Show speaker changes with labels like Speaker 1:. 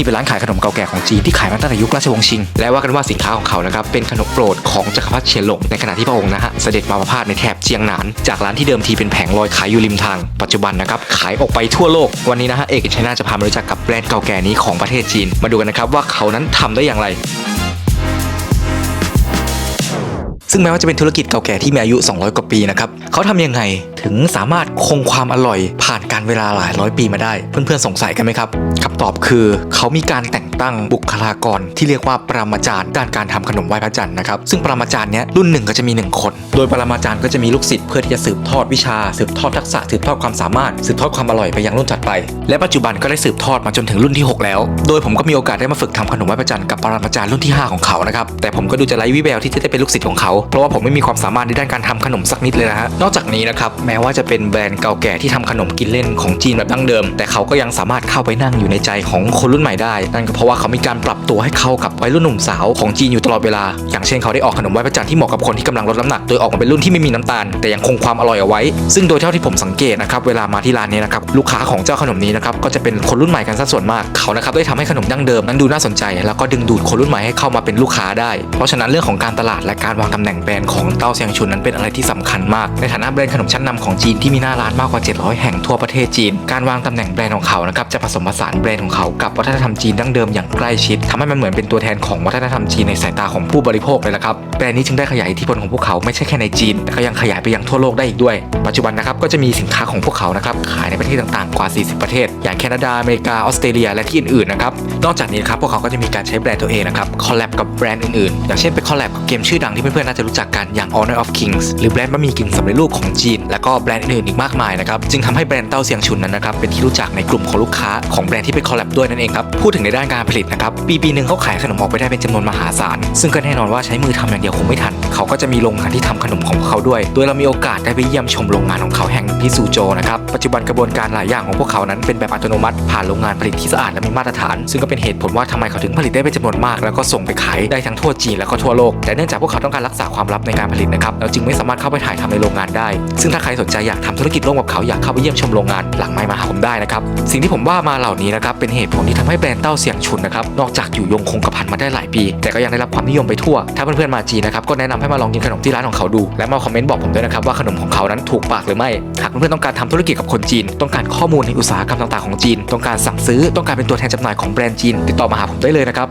Speaker 1: นี่เป็นร้านขายขนมเก่าแก่ของจีนที่ขายมาตั้งแต่ยุคราชวงศ์ชิง และว่ากันว่าสินค้าของเขานะครับเป็นขนมโปรดของจักรพรรดิเฉียนหลงในขณะที่พระองค์นะฮะเสด็จมาประพาสในแถบเจียงหนาน จากร้านที่เดิมทีเป็นแผงลอยขายอยู่ริมทาง ปัจจุบันนะครับขายออกไปทั่วโลก วันนี้นะฮะเอกชัยนาจะพามารู้จักกับแบรนด์เก่าแก่นี้ของประเทศจีน มาดูกันนะครับว่าเขานั้นทำได้อย่างไร ซึ่งแม้ว่าจะเป็นธุรกิจเก่าแก่ที่มีอายุ 200 กว่าปีนะครับเขาทำยังไงถึงสามารถคงความอร่อยผ่านการเวลาหลายร้อยปีมาได้ เพื่อนๆสงสัยกันไหมครับคำตอบคือเขามีการแต่ง ตั้งบุคลากรที่เรียกว่าปรมาจารย์ด้านการทำขนมไหว้พระจันทร์นะครับซึ่งปรมาจารย์เนี้ยรุ่นหนึ่งก็จะมี 1 คน โดยปรมาจารย์ก็จะมีลูกศิษย์เพื่อที่จะสืบทอดวิชา สืบทอดทักษะสืบทอดความสามารถ สืบทอดความอร่อยไปยังรุ่นถัดไปและปัจจุบันก็ได้สืบทอดมาจนถึงรุ่นที่ 6 แล้ว โดยผมก็มีโอกาสได้มาฝึกทำขนมไหว้พระจันทร์กับปรมาจารย์รุ่นที่ 5 ของเขานะครับแต่ผมก็ดูจะไร้วิแววที่จะได้เป็นลูกศิษย์ของเขาเพราะว่าผมไม่มีความสามารถในด้านการทำขนมสักนิดเลยนะฮะนอกจากนี้นะครับแม้ว่าจะเป็นแบรนด์เก่าแก่ที่ทำขนมกินเล่นของจีนแบบดั้งเดิม แต่เขาก็ยังสามารถเข้าไปนั่งอยู่ในใจของคนรุ่นใหม่ได้นั่นก็เพราะว่าเขามีการปรับตัวให้เข้ากับวัยรุ่นหนุ่มสาวของจีนอยู่ตลอดเวลา อย่างเช่นเขาได้ออกขนมไหว้พระจันทร์ที่เหมาะกับคนที่กำลังลดน้ำหนัก โดยออกมาเป็นรุ่นที่ไม่มีน้ำตาล แต่ยังคงความอร่อยเอาไว้ ซึ่งโดยเท่าที่ผมสังเกตนะครับ เวลามาที่ร้านนี้นะครับ ลูกค้าของเจ้าขนมนี้นะครับ ก็จะเป็นคนรุ่นใหม่กันซะส่วนมาก เขานะครับได้ทำให้ขนมดั้งเดิมนั้นดูน่าสนใจ แล้วก็ดึงดูดคนรุ่นใหม่ให้เข้ามาเป็นลูกค้าได้ เพราะฉะนั้นเรื่องของการตลาดและการวางตำแหน่งแบรนด์ของเต้าเซียงชุนนั้นเป็นอะไรที่สำคัญมาก ในฐานะแบรนด์ขนมชั้นนำของจีนที่มีหน้าร้านมากกว่า 700 แห่งทั่วประเทศจีน การวางตำแหน่งแบรนด์ของเขานะครับจะผสมผสานแบรนด์ของเขากับวัฒนธรรมจีนดั้งเดิมอย่างใกล้ชิดทำให้มันเหมือนเป็นตัวแทนของวัฒนธรรมจีนในสายตาของผู้บริโภคเลยละครับแบรนด์นี้จึงได้ขยายอิทธิพลของพวกเขาไม่ใช่แค่ในจีน แต่ก็ยังขยายไปยังทั่วโลกได้อีกด้วย ปัจจุบันนะครับก็จะมีสินค้าของพวกเขานะครับขายในประเทศต่างๆกว่า 40 ประเทศ อย่างแคนาดาอเมริกาออสเตรเลียและที่อื่นๆนะครับนอกจากนี้ครับพวกเขาก็จะมีการใช้แบรนด์ตัวเองนะครับคอลแลบกับแบรนด์อื่นๆ อย่างเช่นไปคอลแลบกับเกมชื่อดังที่เพื่อนๆน่าจะรู้จักกันอย่าง Honor of Kings หรือแบรนด์บะหมี่กึ่งสำเร็จรูปของจีน และก็แบรนด์อื่นๆอีกมากมายนะครับจึงทำให้แบรนด์เต้าเซียงชุนนั้นนะครับเป็นที่รู้จักในกลุ่มของลูกค้าของแบรนด์ที่ไปคอลแลบด้วยนั่นเองครับพูดถึงในด้านการผลิตนะครับ ปีปีหนึ่งเขาขายขนมออกไปได้เป็นจำนวนมหาศาล ซึ่งก็แน่นอนว่าใช้มือทำอย่างเดียวคงไม่ทัน เขาก็จะมีโรงงานที่ทำขนมของเขาด้วย โดยเรามีโอกาสได้ไปเยี่ยมชมโรงงานของเขาแห่งที่ซูโจนะครับ ปัจจุบันกระบวนการหลายอย่างของพวกเขานั้นเป็นแบบอัตโนมัติผ่านโรงงานผลิตที่สะอาดและมีมาตรฐาน ซึ่งก็เป็นเหตุผลว่าทำไมเขาถึงผลิตได้เป็นจำนวนมาก แล้วก็ส่งไปขายได้ทั้งทั่วจีนและก็ทั่วโลก แต่เนื่องจากพวกเขาต้องการรักษาความลับในการผลิตนะครับเราจึงไม่สามารถเข้าไปถ่ายทำในโรงงานได้ ซึ่งถ้าใครสนใจอยากทำธุรกิจร่วมกับเขาอยากเข้าไปเยี่ยมชมโรงงานหลังไมค์มาหาผมได้นะครับสิ่งที่ผมว่ามาเหล่านี้นะครับเป็นเหตุผลที่ทำให้แบรนด์เต้าเสียงชุนนะครับนอกจากอยู่ยงคงกระพันมาได้หลายปี แต่ก็ยังได้รับความนิยมไปทั่ว ถ้าเพื่อนๆมาจีนนะครับก็แนะนำให้มาลองกินขนมที่ร้านของเขาดู และมาคอมเมนต์บอกผมด้วยนะครับว่าขนมของเขานั้นถูกปากหรือไม่หากเพื่อนๆต้องการทำธุรกิจกับคนจีน ต้องการข้อมูลในอุตสาหกรรมต่างๆของจีน ต้องการสั่งซื้อต้องการเป็นตัวแทนจำหน่ายของแบรนด์จีนติดต่อมาหาผมได้เลยนะครับ